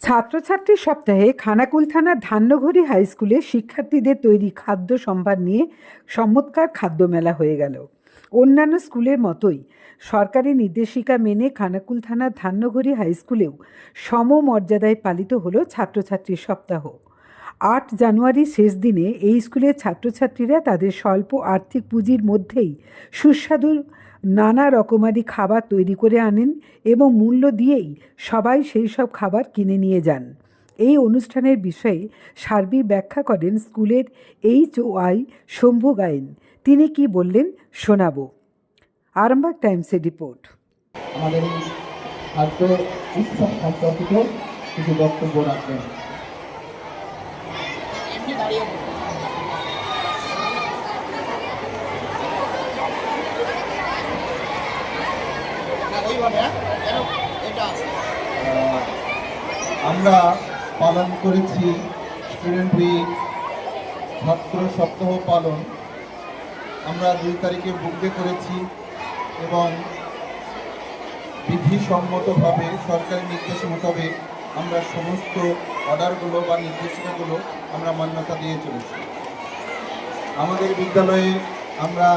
ছাত্রছাত্রী সপ্তাহে খানাকুল থানার ধান্যঘড়ি হাই স্কুলে শিক্ষার্থীদের তৈরি খাদ্য সম্ভার নিয়ে চমৎকার খাদ্য মেলা হয়ে গেল। অন্যান্য স্কুলের মতোই সরকারি নির্দেশিকা মেনে খানাকুল থানার ধান্যঘড়ি হাই স্কুলেও সমমর্যাদায় পালিত হলো ছাত্রছাত্রী সপ্তাহ। আট জানুয়ারি শেষ দিনে এই স্কুলের ছাত্রছাত্রীরা তাদের স্বল্প আর্থিক পুঁজির মধ্যেই সুস্বাদু নানা রকমারি খাবার তৈরি করে আনেন এবং মূল্য দিয়েই সবাই সেই সব খাবার কিনে নিয়ে যান। এই অনুষ্ঠানের বিষয়ে সার্বিক ব্যাখ্যা করেন স্কুলের H O I Shambhu Gayen তিনি কি বললেন শোনাবো। আরামবাগ টাইমসের রিপোর্ট। আমাদের খাদ্য উৎসব সম্পর্কিত কিছু বক্তব্য রাখবেন। আমরা পালন করেছি স্টুডেন্ট উইক ছাত্র সপ্তাহ পালন। আমরা দুই তারিখে বুকডে করেছি এবং বিধিসম্মতভাবে, সরকারি নির্দেশ মোতাবেক আমরা সমস্ত অর্ডারগুলো বা নির্দেশিকাগুলো আমরা মান্যতা দিয়ে চলেছি। আমাদের বিদ্যালয়ে আমরা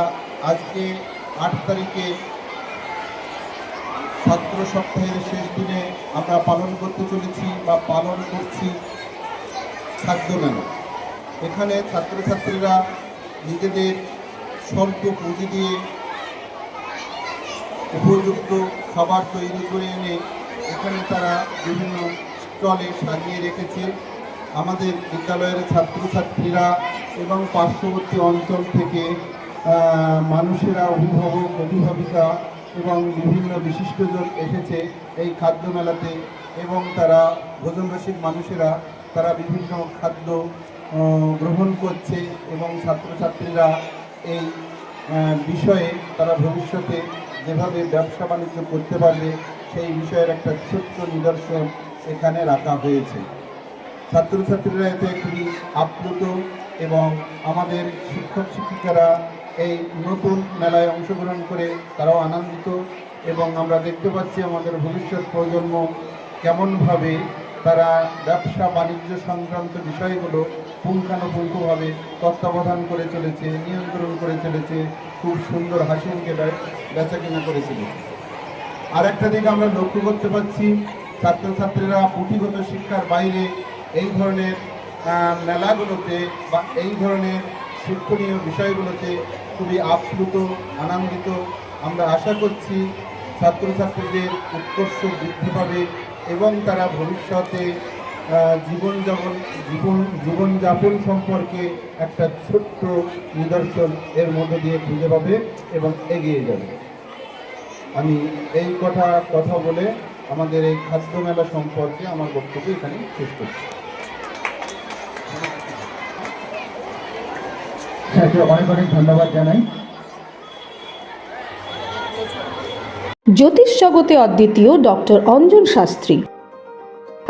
আজকে আট তারিখে ছাত্র সপ্তাহের শেষ দিনে আমরা পালন করতে চলেছি বা পালন করছি খাদ্য মেলা। এখানে ছাত্রছাত্রীরা নিজেদের স্বল্প পুঁজি দিয়ে উপযুক্ত খাবার তৈরি করে এনে এখানে তারা বিভিন্ন স্টলে সাজিয়ে রেখেছে। আমাদের বিদ্যালয়ের ছাত্রছাত্রীরা এবং পার্শ্ববর্তী অঞ্চল থেকে মানুষেরা, অভিভাবক, অভিভাবিকা এবং বিভিন্ন বিশিষ্টজন এসেছে এই খাদ্য মেলাতে এবং তারা ভোজনরসিক মানুষেরা, তারা বিভিন্ন খাদ্য গ্রহণ করছে এবং ছাত্রছাত্রীরা এই বিষয়ে তারা ভবিষ্যতে যেভাবে ব্যবসা বাণিজ্য করতে পারবে সেই বিষয়ের একটা ছোট্ট নিদর্শন এখানে রাখা হয়েছে। ছাত্রছাত্রীরা এতে খুবই আপ্লুত এবং আমাদের শিক্ষক, শিক্ষিকারা এই নতুন মেলায় অংশগ্রহণ করে তারাও আনন্দিত এবং আমরা দেখতে পাচ্ছি আমাদের ভবিষ্যৎ প্রজন্ম কেমনভাবে তারা ব্যবসা, বাণিজ্য সংক্রান্ত বিষয়গুলো পুঙ্খানুপুঙ্খভাবে তত্ত্বাবধান করে চলেছে, নিয়ন্ত্রণ করে চলেছে, খুব সুন্দর হাসি বেচা কিনা করে চলেছে। আর একটা দিক আমরা লক্ষ্য করতে পারছি ছাত্রছাত্রীরা পুঁথিগত শিক্ষার বাইরে এই ধরনের মেলাগুলোতে বা এই ধরনের শিক্ষণীয় বিষয়গুলোতে খুবই আপ্লুত, আনন্দিত। আমরা আশা করছি ছাত্রছাত্রীদের উৎকর্ষ বৃদ্ধি পাবে এবং তারা ভবিষ্যতে জীবনযাপন, জীবন, জীবনযাপন সম্পর্কে একটা ছোট্ট নিদর্শন এর মধ্য দিয়ে খুঁজে পাবে এবং এগিয়ে যাবে। আমি এই কথা কথা বলে আমাদের এই খাদ্য মেলা সম্পর্কে আমার বক্তব্য এখানে শেষ করছি। স্যারকে অনেক অনেক ধন্যবাদ জানাই। জ্যোতিষ জগতে অদ্বিতীয় ডক্টর অঞ্জন শাস্ত্রী।